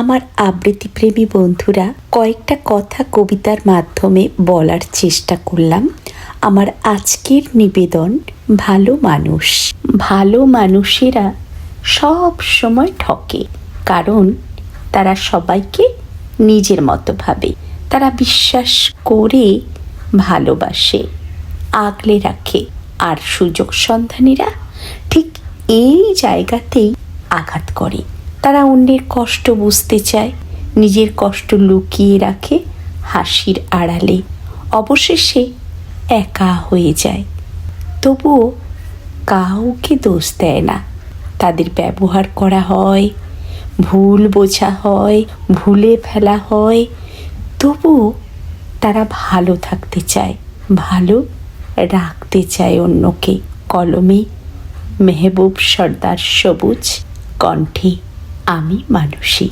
আমার আবৃত্তিপ্রেমী বন্ধুরা, কয়েকটা কথা কবিতার মাধ্যমে বলার চেষ্টা করলাম। আমার আজকের নিবেদন, ভালো মানুষ। ভালো মানুষেরা সব সময় ঠকে, কারণ তারা সবাইকে নিজের মতো ভাবে। তারা বিশ্বাস করে ভালোবাসে, আগলে রাখে, আর সুযোগ সন্ধানীরা ঠিক এই জায়গাতেই আঘাত করে। তারা অন্যের কষ্ট বুঝতে চায়, নিজের কষ্ট লুকিয়ে রাখে হাসির আড়ালে। অবশেষে একা হয়ে যায়। তবুও কাউকে দোষ দেয় না। তাদের ব্যবহার করা হয়, ভুল বোঝা হয়, ভুলে ফেলা হয়। তবুও তারা ভালো থাকতে চায়, ভালো রাখতে চায় অন্যকে। কলমে মেহবুব সর্দার সবুজ কণ্ঠে। আমি মানুষই